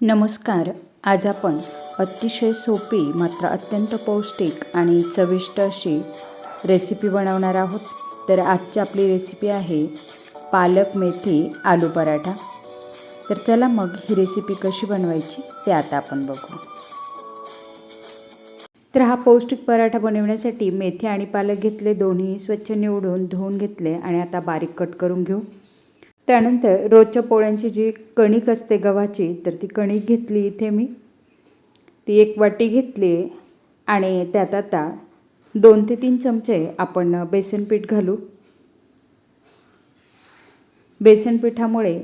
नमस्कार. आज आपण अतिशय सोपी मात्र अत्यंत पौष्टिक आणि चविष्ट अशी रेसिपी बनवणार आहोत. तर आजची आपली रेसिपी आहे पालक मेथी आलू पराठा. तर चला मग ही रेसिपी कशी बनवायची ते आता आपण बघू. तर हा पौष्टिक पराठा बनवण्यासाठी मेथी आणि पालक घेतले दोन्ही स्वच्छ निवडून धुवून घेतले आणि आता बारीक कट करून घेऊ. त्यानंतर रोजच्या पोळ्यांची जी कणिक असते गव्हाची तर ती कणिक घेतली इथे मी. ती एक वाटी घेतली आणि त्यात आता दोन ते तीन चमचे आपण बेसन पीठ घालू. बेसन पिठामुळे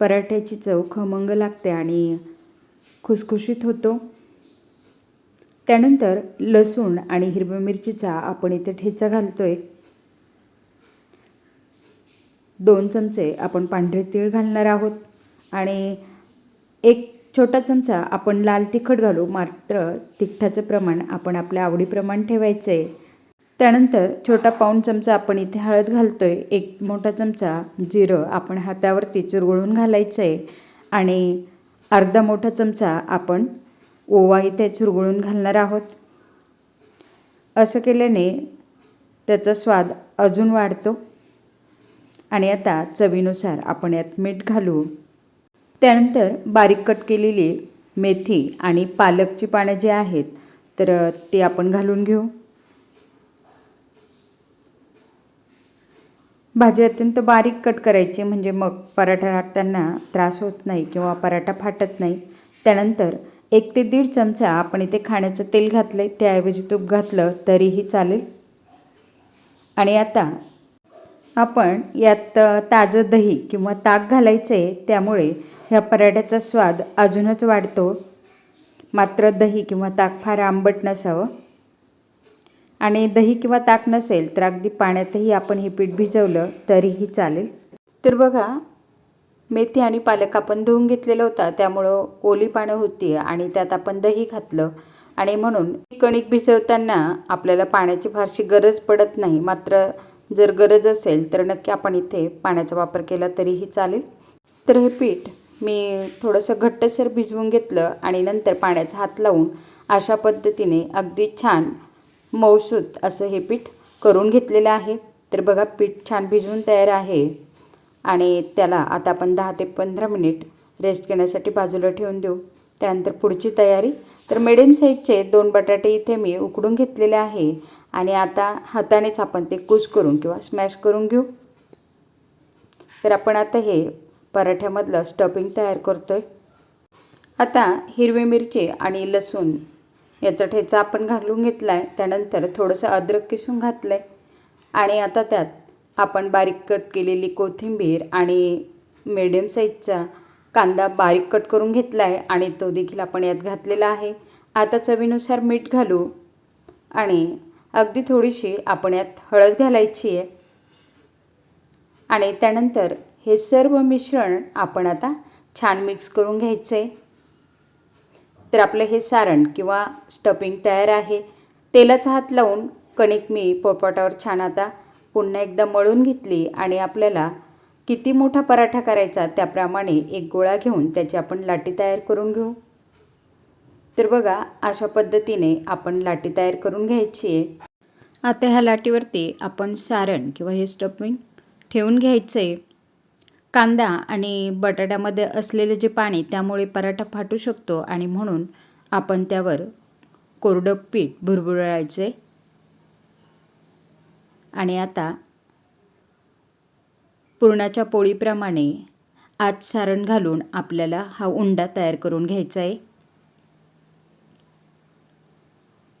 पराठ्याची चव खमंग लागते आणि खुसखुशीत होतो. त्यानंतर लसूण आणि हिरव्या मिरचीचा आपण इथे ठेचा घालतो आहे दोन चमचे आपण पांढरे तीळ घालणार आहोत. आणि एक छोटा चमचा आपण लाल तिखट घालू मात्र तिखटाचं प्रमाण आपण आपल्या आवडीप्रमाण ठेवायचं. आहे त्यानंतर छोटा पाऊण चमचा आपण इथे हळद घालतो आहे एक मोठा चमचा जिरं आपण हातावरती चुरगळून घालायचं आहे आणि अर्धा मोठा चमचा आपण ओवा इथे चुरगळून घालणार आहोत. असं केल्याने त्याचा स्वाद अजून वाढतो. आणि आता चवीनुसार आपण यात मीठ घालू. त्यानंतर बारीक कट केलेली मेथी आणि पालकची पानं जी आहेत तर ते आपण घालून घेऊ. भाजी अत्यंत बारीक कट करायची म्हणजे मग पराठा लाटताना त्रास होत नाही किंवा पराठा फाटत नाही. त्यानंतर एक ते दीड चमचा आपण इथे खाण्याचं तेल घातलं आहे त्याऐवजी तूप घातलं तरीही चालेल. आणि आता आपण यात ताजं दही किंवा ताक घालायचं आहे त्यामुळे ह्या पराठ्याचा स्वाद अजूनच वाढतो. मात्र दही किंवा ताक फार आंबट नसावं. आणि दही किंवा ताक नसेल तर अगदी पाण्यातही आपण हे पीठ भिजवलं तरीही चालेल. तर बघा मेथी आणि पालक आपण धुवून घेतलेला होता त्यामुळं ओली पानं होती आणि त्यात आपण दही घातलं. आणि म्हणून कणिक भिजवताना आपल्याला पाण्याची फारशी गरज पडत नाही. मात्र जर गरज असेल तर नक्की आपण इथे पाण्याचा वापर केला तरीही चालेल. तर हे पीठ मी थोडंसं घट्टसर भिजवून घेतलं आणि नंतर पाण्याचा हात लावून अशा पद्धतीने अगदी छान मौसूत असं हे पीठ करून घेतलेलं आहे. तर बघा पीठ छान भिजवून तयार आहे. आणि त्याला आता आपण दहा ते पंधरा मिनिट रेस्ट घेण्यासाठी बाजूला ठेवून देऊ. त्यानंतर पुढची तयारी. तर मिडियम साईजचे दोन बटाटे इथे मी उकडून घेतलेले आहे. आणि आता हातानेच आपण ते कूच करून किंवा स्मॅश करून घेऊ. तर आपण आता हे पराठ्यामधलं स्टफिंग तयार करतो आहे आता हिरवी मिरची आणि लसूण याचा ठेचा आपण घालून घेतला आहे त्यानंतर थोडंसं अद्रक किसून घातलं आहे आणि आता त्यात आपण बारीक कट केलेली कोथिंबीर आणि मिडियम साईजचा कांदा बारीक कट करून घेतला आहे आणि तो देखील आपण यात घातलेला आहे. आता चवीनुसार मीठ घालू आणि अगदी थोडीशी आपण यात हळद घालायची आहे. आणि त्यानंतर हे सर्व मिश्रण आपण आता छान मिक्स करून घ्यायचं आहे तर आपलं हे सारण किंवा स्टफिंग तयार आहे. तेलाचा हात लावून कणिक मी पोळपाटावर छान आता पुन्हा एकदा मळून घेतली आणि आपल्याला किती मोठा पराठा करायचा त्याप्रमाणे एक गोळा घेऊन त्याची आपण लाटी तयार करून घेऊ. तर बघा अशा पद्धतीने आपण लाटी तयार करून घ्यायची आहे. आता ह्या लाटीवरती आपण सारण किंवा हे स्टफिंग ठेवून घ्यायचं. आहे कांदा आणि बटाट्यामध्ये असलेले जे पाणी त्यामुळे पराठा फाटू शकतो आणि म्हणून आपण त्यावर कोरडं पीठ भुरभुरायचं आहे आणि आता पुरणाच्या पोळीप्रमाणे आत सारण घालून आपल्याला हा उंडा तयार करून घ्यायचा आहे.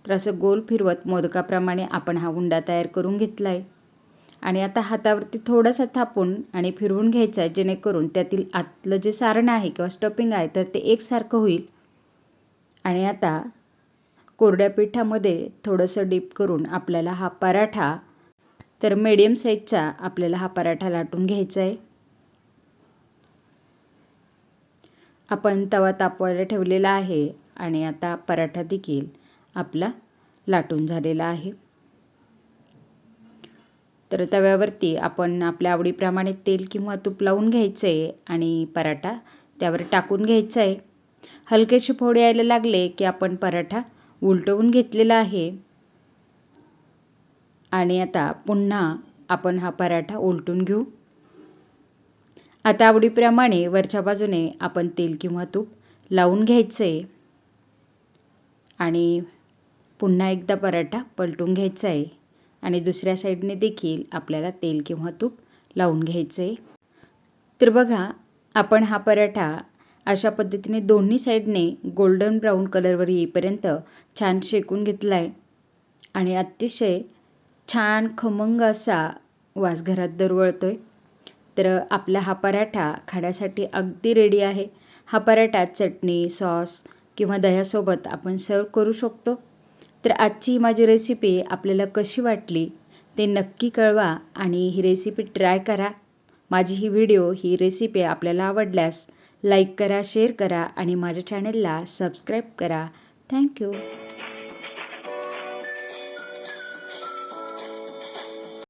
तर असं गोल फिरवत मोदकाप्रमाणे आपण हा उंडा तयार करून घेतला आहे आणि आता हातावरती थोडासा थापून आणि फिरवून घ्यायचा आहे जेणेकरून त्यातील आतलं जे सारण आहे किंवा स्टफिंग आहे तर ते एकसारखं होईल. आणि आता कोरड्या पिठामध्ये थोडंसं डीप करून आपल्याला हा पराठा तर मीडियम साईजचा आपल्याला हा पराठा लाटून घ्यायचा आहे. आपण तवा तापवायला ठेवलेला आहे आणि आता पराठा देखील आपला लाटून झालेला आहे. तर तव्यावरती आपण आपल्या आवडीप्रमाणे तेल किंवा तूप लावून घ्यायचं आहे आणि पराठा त्यावर टाकून घ्यायचा आहे हलकेसे फोड यायला लागले की आपण पराठा उलटवून घेतलेला आहे. आणि आता पुन्हा आपण हा पराठा उलटून घेऊ. आता आवडीप्रमाणे वरच्या बाजूने आपण तेल किंवा तूप लावून घ्यायचं आहे आणि पुन्हा एकदा पराठा पलटून घ्यायचा आहे. आणि दुसऱ्या साईडने देखील आपल्याला तेल किंवा तूप लावून घ्यायचं आहे. तर बघा आपण हा पराठा अशा पद्धतीने दोन्ही साईडने गोल्डन ब्राऊन कलरवर येईपर्यंत छान शेकून घेतला आहे आणि अतिशय छान खमंग असा वास घरात दरवळतो आहे तर आपला हा पराठा खाण्यासाठी अगदी रेडी आहे. हा पराठा चटणी सॉस किंवा दह्यासोबत आपण सर्व करू शकतो. तर आजची ही माझी रेसिपी आपल्याला कशी वाटली ते नक्की कळवा आणि ही रेसिपी ट्राय करा. माझी ही व्हिडिओ ही रेसिपी आपल्याला आवडल्यास लाईक करा शेअर करा आणि माझ्या चॅनलला सबस्क्राईब करा. थँक्यू